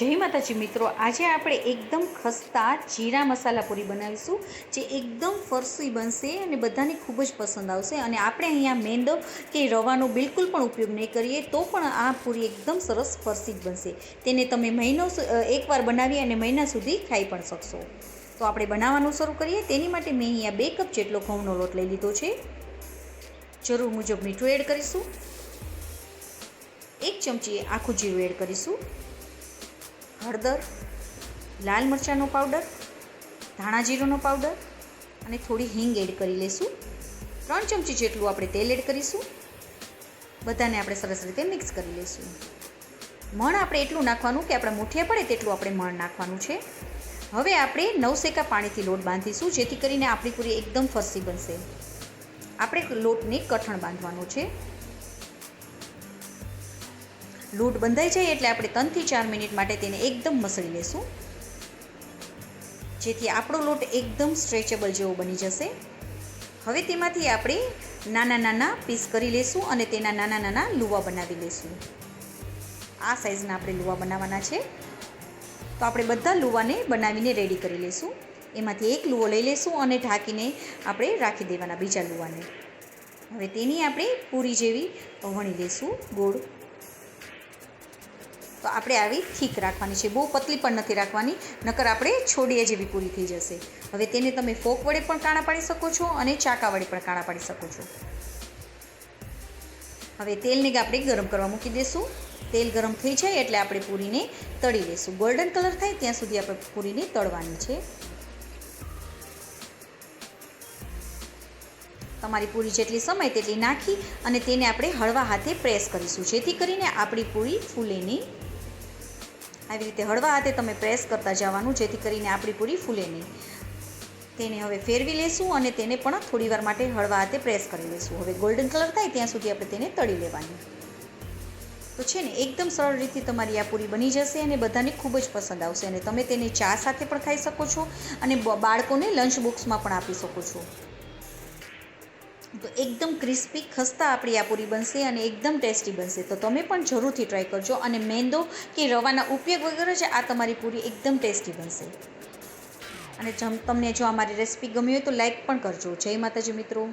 જય માતાજી મિત્રો, આજે આપણે એકદમ ખસ્તા જીરા મસાલા પૂરી બનાવીશું, જે એકદમ ફરસી બનશે અને બધાને ખૂબ જ પસંદ આવશે. અને આપણે અહીંયા મેંદો કે રવાનો બિલકુલ પણ ઉપયોગ નહીં કરીએ, તો પણ આ પૂરી એકદમ સરસ ફરસી જ બનશે. તેને તમે મહિનો એકવાર બનાવી અને મહિના સુધી ખાઈ પણ શકશો. તો આપણે બનાવવાનું શરૂ કરીએ. તેની માટે મેં અહીંયા બે કપ જેટલો ઘઉંનો લોટ લઈ લીધો છે. જરૂર મુજબ મીઠું એડ કરીશું. એક ચમચી આખું જીરું એડ કરીશું. હળદર, લાલ મરચાંનો પાવડર, ધાણા જીરુંનો પાવડર અને થોડી હિંગ એડ કરી લઈશું ત્રણ ચમચી જેટલું આપણે તેલ એડ કરીશું. બધાને આપણે સરસ રીતે મિક્સ કરી લઈશું મણ આપણે એટલું નાખવાનું કે આપણા મુઠિયા પડે તેટલું આપણે મણ નાખવાનું છે. હવે આપણે નવસેકા પાણીથી લોટ બાંધીશું, જેથી કરીને આપણી પૂરી એકદમ ફરસી બનશે. આપણે લોટને કઠણ બાંધવાનો છે. લોટ બંધાઈ જાય એટલે આપણે ત્રણથી ચાર મિનિટ માટે તેને એકદમ મસળી લેશું. જેથી આપણો લોટ એકદમ સ્ટ્રેચેબલ જેવો બની જશે. હવે તેમાંથી આપણે નાના નાના પીસ કરી લેશું અને તેના નાના નાના લુવા બનાવી લેશું. આ સાઇઝના આપણે લુવા બનાવવાના છે. તો આપણે બધા લુવાને બનાવીને રેડી કરી લેશું. એમાંથી એક લુવો લઈ લેશું અને ઢાંકીને આપણે રાખી દેવાના બીજા લુવાને. હવે તેની આપણે પૂરી જેવી વણી લેશું ગોળ. તો આપણે આવી ઠીક રાખવાની છે. બહુ પતલી પણ નથી રાખવાની, નકર આપણે છોડીએ જેવી પૂરી થઈ જશે. હવે તેને તમે ફોક વડે પણ કાણા પાડી શકો છો અને ચાકા વડે પણ કાણા પાડી શકો છો. હવે તેલને આપણે ગરમ કરવા મૂકી દઈશું તેલ ગરમ થઈ જાય એટલે આપણે પૂરીને તળી લઈશું ગોલ્ડન કલર થાય ત્યાં સુધી આપણે પૂરીને તળવાની છે. તમારી પૂરી જેટલી સમય તેટલી નાખી અને તેને આપણે હળવા હાથે પ્રેસ કરીશું. જેથી કરીને આપણી પૂરી ફૂલે નહીં આવી રીતે હળવા હાથે તમે પ્રેસ કરતા જવાનું, જેથી કરીને આપણી પૂરી ફૂલે નહીં. તેને હવે ફેરવી લેશું અને તેને પણ થોડીવાર માટે હળવા હાથે પ્રેસ કરી લઈશું હવે ગોલ્ડન કલર થાય ત્યાં સુધી આપણે તેને તળી લેવાની. તો છે ને, એકદમ સરળ રીતે તમારી આ પૂરી બની જશે અને બધાને ખૂબ જ પસંદ આવશે અને તમે તેને ચા સાથે પણ ખાઈ શકો છો અને બાળકોને લંચ બોક્સમાં પણ આપી શકો છો. તો એકદમ ક્રિસ્પી ખસ્તા આપણી આ પૂરી બનશે અને એકદમ ટેસ્ટી બનશે. તો તમે પણ જરૂરથી ટ્રાય કરજો અને મેંદો કે રવાના ઉપયોગ વગર જ આ તમારી પૂરી એકદમ ટેસ્ટી બનશે. અને જમ તમને જો અમારી રેસીપી ગમી હોય તો લાઇક પણ કરજો. જય માતાજી મિત્રો.